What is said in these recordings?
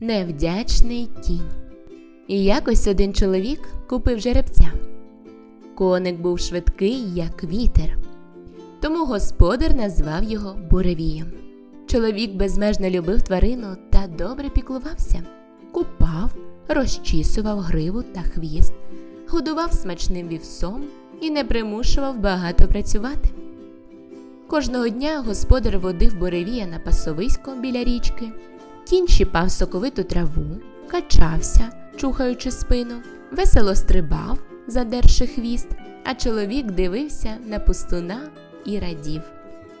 Невдячний кінь. І якось один чоловік купив жеребця. Коник був швидкий, як вітер. Тому господар назвав його буревієм. Чоловік безмежно любив тварину та добре піклувався, купав, розчісував гриву та хвіст, годував смачним вівсом і не примушував багато працювати. Кожного дня господар водив буревія на пасовисько біля річки, кінь щіпав соковиту траву, качався, чухаючи спину, весело стрибав, задерши хвіст, а чоловік дивився на пустуна і радів.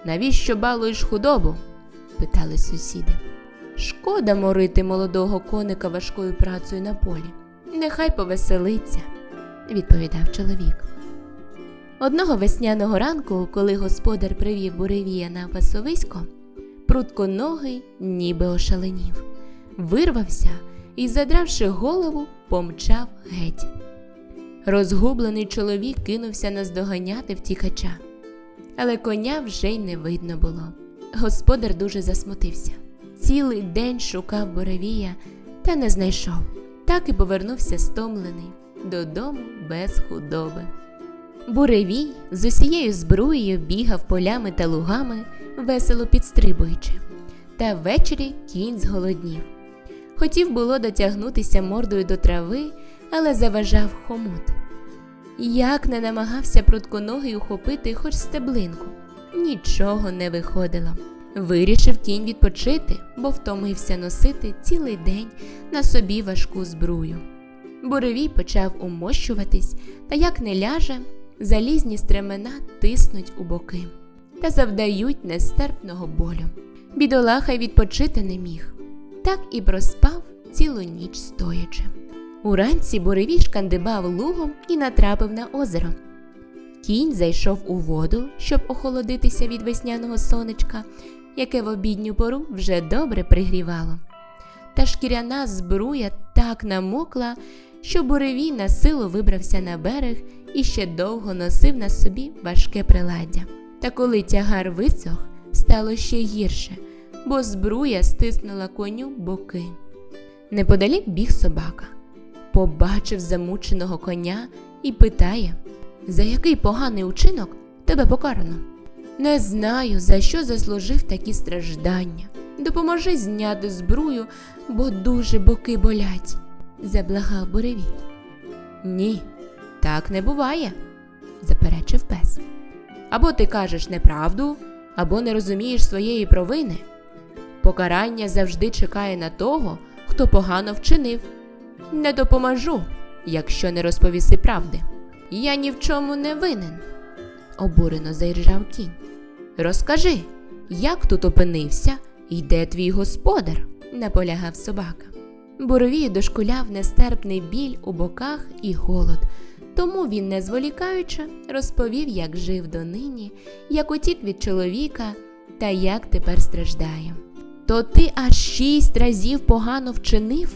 Навіщо балуєш худобу? питали сусіди. Шкода морити молодого коника важкою працею на полі. Нехай повеселиться, відповідав чоловік. Одного весняного ранку, коли господар привів буревія на пасовисько, прутконогий ніби ошаленів, вирвався і, задравши голову, помчав геть. Розгублений чоловік кинувся наздоганяти втікача, але коня вже й не видно було. Господар дуже засмутився. Цілий день шукав буревія та не знайшов. Так і повернувся стомлений додому без худоби. Буревій з усією збруєю бігав полями та лугами, весело підстрибуючи. Та ввечері кінь зголоднів. Хотів було дотягнутися мордою до трави, але заважав хомут. Як не намагався прутконогий ухопити хоч стеблинку, нічого не виходило. Вирішив кінь відпочити, бо втомився носити цілий день на собі важку збрую. Буревій почав умощуватись, та як не ляже, залізні стремена тиснуть у боки та завдають нестерпного болю. Бідолаха й відпочити не міг, так і проспав цілу ніч стоячи. Уранці буревій шкандибав лугом і натрапив на озеро. Кінь зайшов у воду, щоб охолодитися від весняного сонечка, яке в обідню пору вже добре пригрівало. Та шкіряна збруя так намокла, що буревій на силу вибрався на берег і ще довго носив на собі важке приладдя. Та коли тягар висох, стало ще гірше, бо збруя стиснула коню боки. Неподалік біг собака, побачив замученого коня і питає, за який поганий учинок тебе покарано. Не знаю, за що заслужив такі страждання. Допоможи зняти збрую, бо дуже боки болять, заблагав буревій. Ні, так не буває, заперечив пес. Або ти кажеш неправду, або не розумієш своєї провини. Покарання завжди чекає на того, хто погано вчинив. Не допоможу, якщо не розповіси правди. Я ні в чому не винен, обурено заіржав кінь. Розкажи, як тут опинився і де твій господар? наполягав собака. Боровію дошкуляв нестерпний біль у боках і голод, тому він, не зволікаючи, розповів, як жив донині, як утік від чоловіка та як тепер страждає. То ти аж шість разів погано вчинив?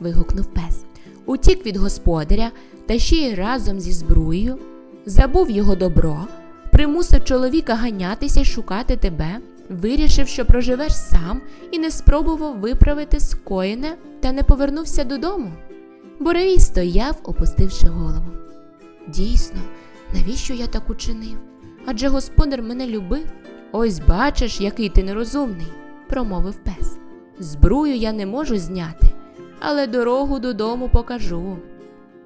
вигукнув пес. Утік від господаря та ще й разом зі збруєю, забув його добро, примусив чоловіка ганятися й шукати тебе, вирішив, що проживеш сам і не спробував виправити скоєне та не повернувся додому. Боровій стояв, опустивши голову. Дійсно, навіщо я так учинив? Адже господар мене любив. Ось бачиш, який ти нерозумний, промовив пес. Збрую я не можу зняти, але дорогу додому покажу.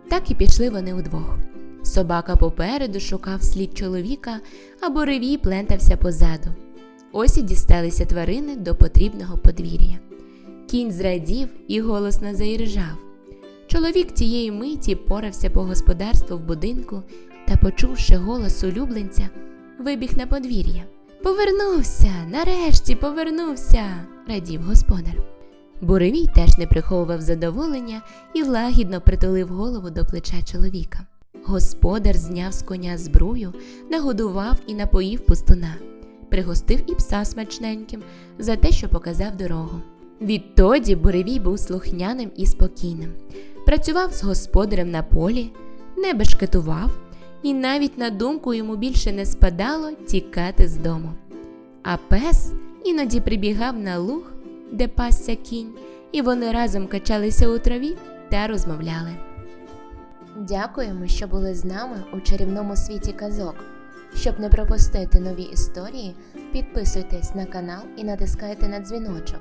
Так і пішли вони удвох. Собака попереду шукав слід чоловіка, а Боревій плентався позаду. Ось і дісталися тварини до потрібного подвір'я. Кінь зрадів і голосно заіржав. Чоловік тієї миті порався по господарству в будинку та, почувши голос улюбленця, вибіг на подвір'я. Повернувся, нарешті повернувся, радів господар. Буревій теж не приховував задоволення і лагідно притулив голову до плеча чоловіка. Господар зняв з коня збрую, нагодував і напоїв пустуна, пригостив і пса смачненьким за те, що показав дорогу. Відтоді буревій був слухняним і спокійним, працював з господарем на полі, не бешкетував, і навіть на думку йому більше не спадало тікати з дому. А пес іноді прибігав на луг, де пасся кінь, і вони разом качалися у траві та розмовляли. Дякуємо, що були з нами у чарівному світі казок. Щоб не пропустити нові історії, підписуйтесь на канал і натискайте на дзвіночок.